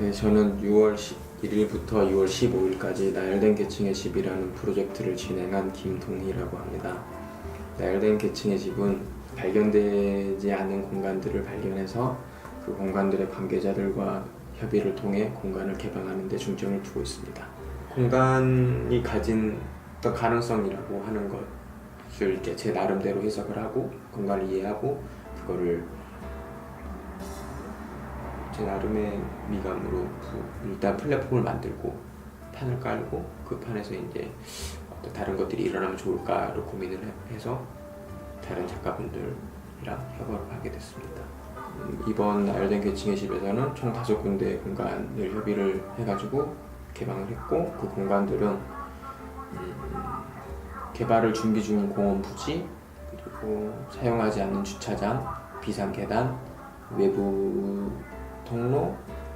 네, 저는 6월 11일부터 6월 15일까지 나열된 계층의 집이라는 프로젝트를 진행한 김동희라고 합니다. 나열된 계층의 집은 발견되지 않은 공간들을 발견해서 그 공간들의 관계자들과 협의를 통해 공간을 개방하는 데 중점을 두고 있습니다. 공간이 가진 어떤 가능성이라고 하는 것을 이렇게 제 나름대로 해석을 하고 공간을 이해하고 그거를 제 나름의 미감으로 그 일단 플랫폼을 만들고 판을 깔고 그 판에서 이제 어떤 다른 것들이 일어나면 좋을까를 고민을 해- 해서 다른 작가분들이랑 협업을 하게 됐습니다. 음, 이번 나열된 계층의 집에서는 총 다섯 군데 공간을 협의를 해가지고 개방을 했고 그 공간들은 음, 개발을 준비 중인 공원 부지 그리고 사용하지 않는 주차장, 비상 계단, 외부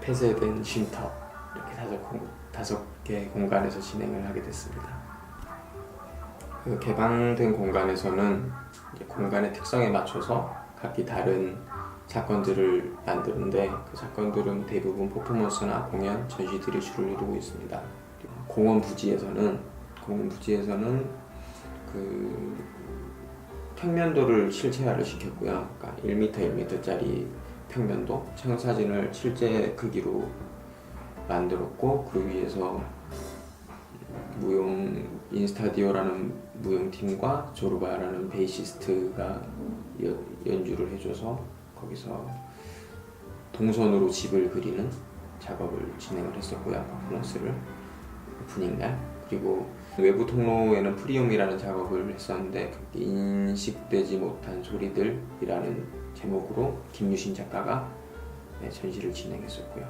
폐쇄된 쉼터 이렇게 다섯, 공, 다섯 개 공간에서 진행을 하게 됐습니다. 그 개방된 공간에서는 공간의 특성에 맞춰서 각기 다른 사건들을 만드는데 그 사건들은 대부분 퍼포먼스나 공연, 전시들이 주를 이루고 있습니다. 공원 부지에서는 공원 부지에서는 그 평면도를 실체화를 시켰고요. 그러니까 1m, 1m짜리 평면도 청사진을 실제 크기로 만들었고 그 위에서 무용 인스타디오라는 무용팀과 조르바라는 베이시스트가 연- 연주를 해줘서 거기서 동선으로 집을 그리는 작업을 진행을 했었고요 퍼포먼스를 오프닝 날. 그리고 외부 통로에는 프리움이라는 작업을 했었는데 그 인식되지 못한 소리들이라는 제목으로 김유신 작가가 네, 전시를 진행했었고요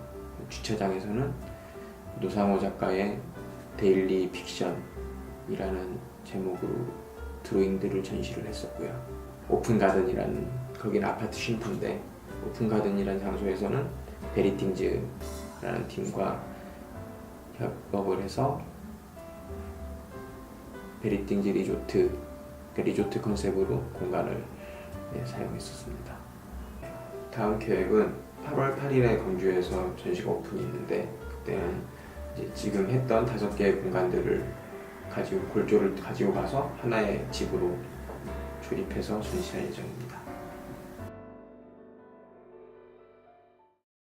주차장에서는 노상호 작가의 데일리 픽션이라는 제목으로 드로잉들을 전시를 했었고요. 오픈 가든이라는 거기는 아파트 쉼터인데 오픈 가든이라는 장소에서는 베리팅즈라는 팀과 협업을 해서 베리팅즈 리조트 그 리조트 컨셉으로 공간을 네, 사용했었습니다. 다음 계획은 8월 8일에 광주에서 전시가 오픈이 있는데 그때는 지금 했던 다섯 개의 공간들을 가지고 골조를 가지고 가서 하나의 집으로 조립해서 전시할 예정입니다.